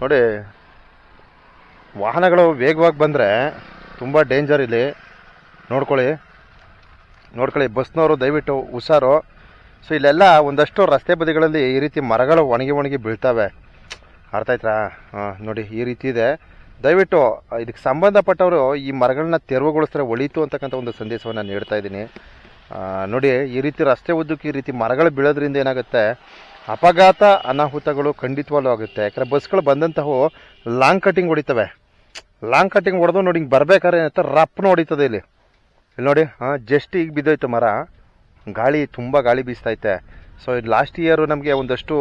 ನೋಡಿ, ವಾಹನಗಳು ವೇಗವಾಗಿ ಬಂದರೆ ತುಂಬ ಡೇಂಜರ್ ಇಲ್ಲಿ. ನೋಡ್ಕೊಳ್ಳಿ. ನೋಡ್ಕೊಳ್ಳಿ, ಬಸ್ನವರು ದಯವಿಟ್ಟು ಹುಷಾರು. ಸೊ ಇಲ್ಲೆಲ್ಲ ಒಂದಷ್ಟು ರಸ್ತೆ ಬದಿಗಳಲ್ಲಿ ಈ ರೀತಿ ಮರಗಳು ಒಣಗಿ ಒಣಗಿ ಬೀಳ್ತವೆ. ಅರ್ಥ ಆಯ್ತಾ? ಹಾಂ, ನೋಡಿ, ಈ ರೀತಿ ಇದೆ. ದಯವಿಟ್ಟು, ಇದಕ್ಕೆ ಸಂಬಂಧಪಟ್ಟವರು ಈ ಮರಗಳನ್ನ ತೆರವುಗೊಳಿಸಿದ್ರೆ ಒಳಿತು ಅಂತಕ್ಕಂಥ ಒಂದು ಸಂದೇಶವನ್ನು ನಾನು ನೀಡ್ತಾ ಇದ್ದೀನಿ. ನೋಡಿ, ಈ ರೀತಿ ರಸ್ತೆ ಉದ್ದಕ್ಕೆ ಈ ರೀತಿ ಮರಗಳು ಬೀಳೋದ್ರಿಂದ ಏನಾಗುತ್ತೆ? ಅಪಘಾತ ಅನಾಹುತಗಳು ಖಂಡಿತವಾಗ್ಲೂ ಆಗುತ್ತೆ. ಯಾಕಂದರೆ ಬಸ್ಗಳು ಬಂದಂತಹ ಲಾಂಗ್ ಕಟ್ಟಿಂಗ್ ಹೊಡಿತವೆ. ಲಾಂಗ್ ಕಟ್ಟಿಂಗ್ ಹೊಡೆದು ನೋಡಿ ಹಿಂಗೆ ಬರ್ಬೇಕಾದ್ರೆ ಏನಂತ ರಪ್ನ ಹೊಡಿತದೆ ಇಲ್ಲಿ. ಇಲ್ಲಿ ನೋಡಿ, ಹಾಂ ಜಸ್ಟ್ ಈಗ ಬಿದ್ದೋಯ್ತು ಮರ. ಗಾಳಿ, ತುಂಬ ಗಾಳಿ ಬೀಸ್ತೈತೆ ಸೊ ಲಾಸ್ಟ್ ಇಯರು ನಮಗೆ ಒಂದಷ್ಟು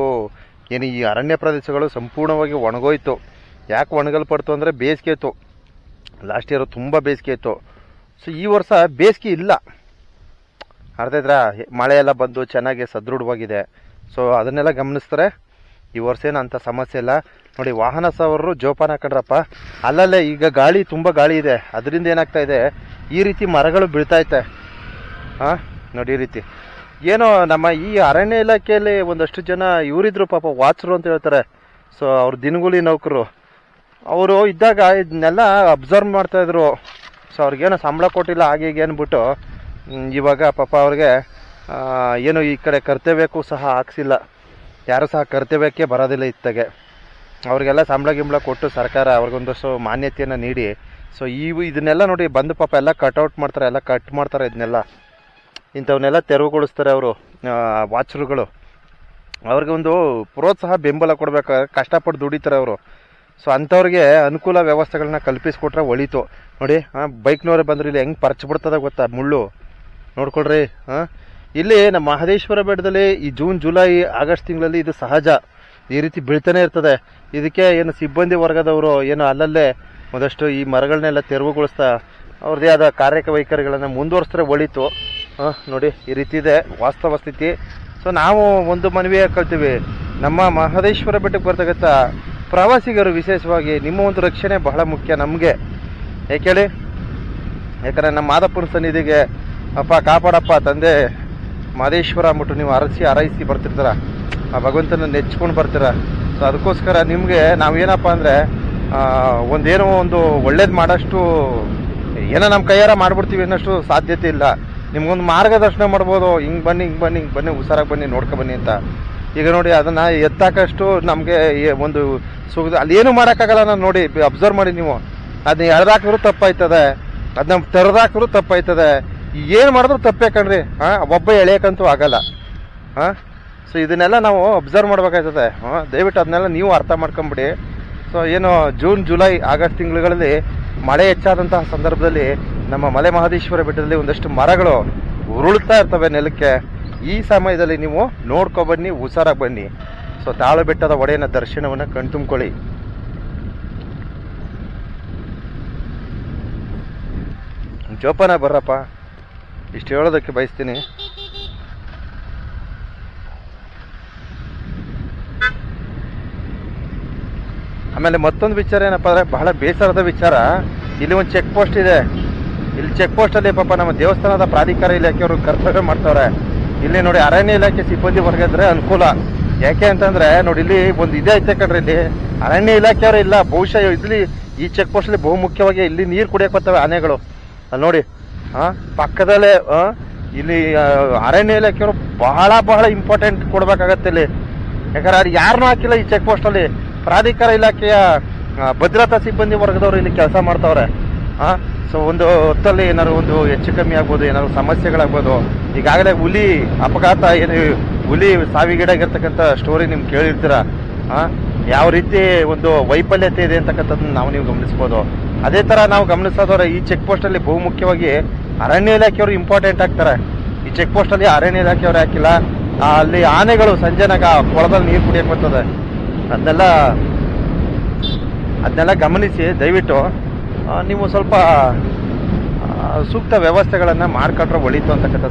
ಏನು ಈ ಅರಣ್ಯ ಪ್ರದೇಶಗಳು ಸಂಪೂರ್ಣವಾಗಿ ಒಣಗೋಯ್ತು. ಯಾಕೆ ಒಣಗಲ್ಪಡ್ತು ಅಂದರೆ ಬೇಸಿಗೆ ಇತ್ತು ಲಾಸ್ಟ್ ಇಯರು ತುಂಬ ಬೇಸಿಗೆ ಇತ್ತು ಸೊ ಈ ವರ್ಷ ಬೇಸಿಗೆ ಇಲ್ಲ. ಅರ್ಥ ಇದ್ರ ಮಳೆ ಎಲ್ಲ ಬಂದು ಚೆನ್ನಾಗಿ ಸದೃಢವಾಗಿದೆ. ಸೊ ಅದನ್ನೆಲ್ಲ ಗಮನಿಸ್ತಾರೆ. ಈ ವರ್ಷ ಏನು ಅಂಥ ಸಮಸ್ಯೆ ಇಲ್ಲ. ನೋಡಿ, ವಾಹನ ಸವಾರರು ಜೋಪಾನ ಹಾಕೊಂಡ್ರಪ್ಪ ಅಲ್ಲಲ್ಲೇ ಈಗ ಗಾಳಿ, ತುಂಬ ಗಾಳಿ ಇದೆ. ಅದರಿಂದ ಏನಾಗ್ತಾ ಇದೆ? ಈ ರೀತಿ ಮರಗಳು ಬೀಳ್ತೈತೆ ಹಾಂ? ನೋಡಿ, ಈ ರೀತಿ. ಏನೋ ನಮ್ಮ ಈ ಅರಣ್ಯ ಇಲಾಖೆಯಲ್ಲಿ ಒಂದಷ್ಟು ಜನ ಇವರಿದ್ರು ಪಾಪ ವಾಚ್ರು ಅಂತ ಹೇಳ್ತಾರೆ. ಸೊ ಅವ್ರ ದಿನಗೂಲಿ ನೌಕರು. ಅವರು ಇದ್ದಾಗ ಇದನ್ನೆಲ್ಲ ಅಬ್ಸರ್ವ್ ಮಾಡ್ತಾಯಿದ್ರು ಸೊ ಅವ್ರಿಗೇನೋ ಸಂಬಳ ಕೊಟ್ಟಿಲ್ಲ, ಹಾಗೆ ಹೀಗೆ ಅಂದ್ಬಿಟ್ಟು ಇವಾಗ ಪಾಪ ಅವ್ರಿಗೆ ಏನು ಈ ಕಡೆ ಕರ್ತವ್ಯಕ್ಕೂ ಸಹ ಹಾಕ್ಸಿಲ್ಲ ಯಾರೂ ಸಹ ಕರ್ತವ್ಯಕ್ಕೆ ಬರೋದಿಲ್ಲ ಇತ್ತಗೆ. ಅವ್ರಿಗೆಲ್ಲ ಸಂಬಳ ಗಿಂಬಳ ಕೊಟ್ಟು ಸರ್ಕಾರ ಅವ್ರಿಗೊಂದಷ್ಟು ಮಾನ್ಯತೆಯನ್ನು ನೀಡಿ. ಸೊ ಈ ಇದನ್ನೆಲ್ಲ ನೋಡಿ ಬಂದು ಪಾಪ ಎಲ್ಲ ಕಟೌಟ್ ಮಾಡ್ತಾರೆ, ಎಲ್ಲ ಕಟ್ ಮಾಡ್ತಾರೆ ಇದನ್ನೆಲ್ಲ ಇಂಥವನ್ನೆಲ್ಲ ತೆರವುಗೊಳಿಸ್ತಾರೆ ಅವರು ವಾಚರುಗಳು ಅವ್ರಿಗೆ ಒಂದು ಪ್ರೋತ್ಸಾಹ, ಬೆಂಬಲ ಕೊಡ್ಬೇಕಾದ್ರೆ ಕಷ್ಟಪಟ್ಟು ದುಡಿತಾರೆ ಅವರು. ಸೊ ಅಂಥವ್ರಿಗೆ ಅನುಕೂಲ ವ್ಯವಸ್ಥೆಗಳನ್ನ ಕಲ್ಪಿಸ್ಕೊಟ್ರೆ ಒಳಿತು. ನೋಡಿ ಹಾಂ ಬೈಕ್ನವ್ರೆ ಬಂದ್ರೆ ಇಲ್ಲಿ ಹೆಂಗೆ ಪರ್ಚ್ಬಿಡ್ತದೆ ಗೊತ್ತಾ ಮುಳ್ಳು? ನೋಡ್ಕೊಳ್ರಿ ಹಾಂ ಇಲ್ಲಿ ನಮ್ಮ ಮಹದೇಶ್ವರ ಬೆಟ್ಟದಲ್ಲಿ ಈ ಜೂನ್, ಜುಲೈ, ಆಗಸ್ಟ್ ತಿಂಗಳಲ್ಲಿ ಇದು ಸಹಜ. ಈ ರೀತಿ ಬೀಳ್ತಾನೆ ಇರ್ತದೆ. ಇದಕ್ಕೆ ಏನು ಸಿಬ್ಬಂದಿ ವರ್ಗದವರು ಏನು ಅಲ್ಲಲ್ಲೇ ಒಂದಷ್ಟು ಈ ಮರಗಳನ್ನೆಲ್ಲ ತೆರವುಗೊಳಿಸ್ತಾ ಅವ್ರದ್ದೇ ಆದ ಕಾರ್ಯವೈಖರಿಗಳನ್ನು ಮುಂದುವರಿಸಿದ್ರೆ ಒಳಿತು. ನೋಡಿ, ಈ ರೀತಿ ಇದೆ ವಾಸ್ತವ ಸ್ಥಿತಿ. ಸೊ ನಾವು ಒಂದು ಮನವಿ ಕಳ್ತೀವಿ. ನಮ್ಮ ಮಹದೇಶ್ವರ ಬೆಟ್ಟಕ್ಕೆ ಬರ್ತಕ್ಕಂಥ ಪ್ರವಾಸಿಗರು ವಿಶೇಷವಾಗಿ ನಿಮ್ಮ ಒಂದು ರಕ್ಷಣೆ ಬಹಳ ಮುಖ್ಯ ನಮಗೆ. ಯಾಕೆ ಹೇಳಿ? ಯಾಕಂದರೆ ನಮ್ಮ ಮಾದಪ್ಪನ ಸನ್ನಿಧಿಗೆ, ಅಪ್ಪ, ಕಾಪಾಡಪ್ಪ, ತಂದೆ ಮಾದೇಶ್ವರ ಅಂದ್ಬಿಟ್ಟು ನೀವು ಅರಸಿ ಆರೈಸಿ ಬರ್ತಿರ್ತೀರ, ಆ ಭಗವಂತನ ನೆಚ್ಕೊಂಡು ಬರ್ತೀರ. ಸೊ ಅದಕ್ಕೋಸ್ಕರ ನಿಮಗೆ ನಾವೇನಪ್ಪ ಅಂದರೆ ಒಂದೇನೋ ಒಂದು ಒಳ್ಳೇದು ಮಾಡೋಷ್ಟು, ಏನೋ ನಮ್ಮ ಕೈಯಾರ ಮಾಡ್ಬಿಡ್ತೀವಿ ಅನ್ನೋಷ್ಟು ಸಾಧ್ಯತೆ ಇಲ್ಲ. ನಿಮ್ಗೊಂದು ಮಾರ್ಗದರ್ಶನ ಮಾಡ್ಬೋದು, ಹಿಂಗೆ ಬನ್ನಿ ಹಿಂಗೆ ಬನ್ನಿ ಹಿಂಗೆ ಬನ್ನಿ, ಹುಷಾರಾಗಿ ಬನ್ನಿ, ನೋಡ್ಕೊ ಬನ್ನಿ ಅಂತ. ಈಗ ನೋಡಿ ಅದನ್ನು ಎತ್ತಾಕಷ್ಟು ನಮಗೆ ಒಂದು ಸುಗ ಅಲ್ಲಿ ಏನು ಮಾಡೋಕ್ಕಾಗಲ್ಲ ನಾನು ನೋಡಿ ಅಬ್ಸರ್ವ್ ಮಾಡಿ ನೀವು. ಅದನ್ನ ಎಳ್ದಾಕಿದ್ರು ತಪ್ಪಾಯ್ತದೆ ಅದನ್ನ ತೆರೆದಾಕಿದ್ರು ತಪ್ಪಾಯ್ತದೆ. ಏನು ಮಾಡಿದ್ರು ತಪ್ಪೇ ಕಣ್ರಿ. ಹಾಂ, ಒಬ್ಬ ಎಳೆಯಕ್ಕಂತೂ ಆಗಲ್ಲ. ಹಾಂ ಸೊ ಇದನ್ನೆಲ್ಲ ನಾವು ಅಬ್ಸರ್ವ್ ಮಾಡ್ಬೇಕಾಯ್ತದೆ. ಹಾಂ, ದಯವಿಟ್ಟು ಅದನ್ನೆಲ್ಲ ನೀವು ಅರ್ಥ ಮಾಡ್ಕೊಂಬಿಡಿ. ಸೊ ಏನು ಜೂನ್ ಜುಲೈ ಆಗಸ್ಟ್ ತಿಂಗಳುಗಳಲ್ಲಿ ಮಳೆ ಹೆಚ್ಚಾದಂತಹ ಸಂದರ್ಭದಲ್ಲಿ ನಮ್ಮ ಮಲೆ ಮಹದೇಶ್ವರ ಬೆಟ್ಟದಲ್ಲಿ ಒಂದಷ್ಟು ಮರಗಳು ಉರುಳ್ತಾ ಇರ್ತವೆ ನೆಲಕ್ಕೆ. ಈ ಸಮಯದಲ್ಲಿ ನೀವು ನೋಡ್ಕೊ ಬನ್ನಿ ಹುಷಾರಾಗಿ ಬನ್ನಿ. ಸೊ ತಾಳು ಬೆಟ್ಟದ ಒಡೆಯನ ದರ್ಶನವನ್ನು ಕಣ್ತುಂಬ್ಕೊಳ್ಳಿ. ಜೋಪಾನ ಬರ್ರಪ್ಪ. ಇಷ್ಟು ಹೇಳೋದಕ್ಕೆ ಬಯಸ್ತೀನಿ. ಆಮೇಲೆ ಮತ್ತೊಂದು ವಿಚಾರ ಏನಪ್ಪ ಅಂದರೆ ಬಹಳ ಬೇಸರದ ವಿಚಾರ. ಇಲ್ಲಿ ಒಂದು ಚೆಕ್ ಪೋಸ್ಟ್ ಇದೆ. ಇಲ್ಲಿ ಚೆಕ್ ಪೋಸ್ಟಲ್ಲಿ ಪಾಪ ನಮ್ಮ ದೇವಸ್ಥಾನದ ಪ್ರಾಧಿಕಾರ ಇಲಾಖೆಯವರು ಕರ್ತವ್ಯ ಮಾಡ್ತಾವ್ರೆ. ಇಲ್ಲಿ ನೋಡಿ ಅರಣ್ಯ ಇಲಾಖೆ ಸಿಬ್ಬಂದಿ ವರ್ಗ ಅನುಕೂಲ. ಯಾಕೆ ಅಂತಂದ್ರೆ ನೋಡಿ ಇಲ್ಲಿ ಒಂದು ಇದೇ ಐತೆ ಕಣ್ರಿ ಇಲ್ಲಿ. ಅರಣ್ಯ ಇಲಾಖೆಯವರು ಇಲ್ಲ, ಬಹುಶಃ ಇಲ್ಲಿ ಈ ಚೆಕ್ ಪೋಸ್ಟಲ್ಲಿ ಬಹುಮುಖ್ಯವಾಗಿ ಇಲ್ಲಿ ನೀರು ಕುಡಿಯಕ್ಕೆ ಬರ್ತವೆ ಆನೆಗಳು. ಅಲ್ಲಿ ನೋಡಿ ಪಕ್ಕದಲ್ಲೇ ಇಲ್ಲಿ ಅರಣ್ಯ ಇಲಾಖೆಯವರು ಬಹಳ ಬಹಳ ಇಂಪಾರ್ಟೆಂಟ್ ಕೊಡ್ಬೇಕಾಗತ್ತೆ ಇಲ್ಲಿ. ಯಾಕಂದ್ರೆ ಅದು ಯಾರನ್ನೂ ಹಾಕಿಲ್ಲ ಈ ಚೆಕ್ ಪೋಸ್ಟಲ್ಲಿ ಪ್ರಾಧಿಕಾರ ಇಲಾಖೆಯ ಭದ್ರತಾ ಸಿಬ್ಬಂದಿ ವರ್ಗದವರು ಇಲ್ಲಿ ಕೆಲಸ ಮಾಡ್ತಾವ್ರೆ. ಹಾಂ ಸೊ ಒಂದು ಹೊತ್ತಲ್ಲಿ ಏನಾದ್ರು ಒಂದು ಹೆಚ್ಚು ಕಮ್ಮಿ ಆಗ್ಬೋದು, ಏನಾದ್ರು ಸಮಸ್ಯೆಗಳಾಗ್ಬೋದು, ಈಗಾಗಲೇ ಹುಲಿ ಅಪಘಾತ ಏನು, ಹುಲಿ ಸಾವಿಗೀಡಾಗಿರ್ತಕ್ಕಂಥ ಸ್ಟೋರಿ ನಿಮ್ಗೆ ಕೇಳಿರ್ತೀರ? ಹಾಂ ಯಾವ ರೀತಿ ಒಂದು ವೈಫಲ್ಯತೆ ಇದೆ ಅಂತಕ್ಕಂಥದ್ದನ್ನ ನಾವು ನೀವು ಗಮನಿಸ್ಬೋದು. ಅದೇ ಥರ ನಾವು ಗಮನಿಸೋದವ್ರೆ, ಈ ಚೆಕ್ ಪೋಸ್ಟಲ್ಲಿ ಬಹುಮುಖ್ಯವಾಗಿ ಅರಣ್ಯ ಇಲಾಖೆಯವರು ಇಂಪಾರ್ಟೆಂಟ್ ಆಗ್ತಾರೆ. ಈ ಚೆಕ್ ಪೋಸ್ಟಲ್ಲಿ ಅರಣ್ಯ ಇಲಾಖೆಯವರು ಹಾಕಿಲ್ಲ. ಅಲ್ಲಿ ಆನೆಗಳು ಸಂಜೆನಾಗ ಕೊಳದಲ್ಲಿ ನೀರು ಕುಡಿಯಕ್ಕೆ ಬರ್ತದೆ. ಅದನ್ನೆಲ್ಲ ಅದನ್ನೆಲ್ಲ ಗಮನಿಸಿ, ದಯವಿಟ್ಟು ನೀವು ಸ್ವಲ್ಪ ಸೂಕ್ತ ವ್ಯವಸ್ಥೆಗಳನ್ನು ಮಾಡ್ಕೊಂಡ್ರೆ ಒಳಿತು ಅಂತಕ್ಕಂಥ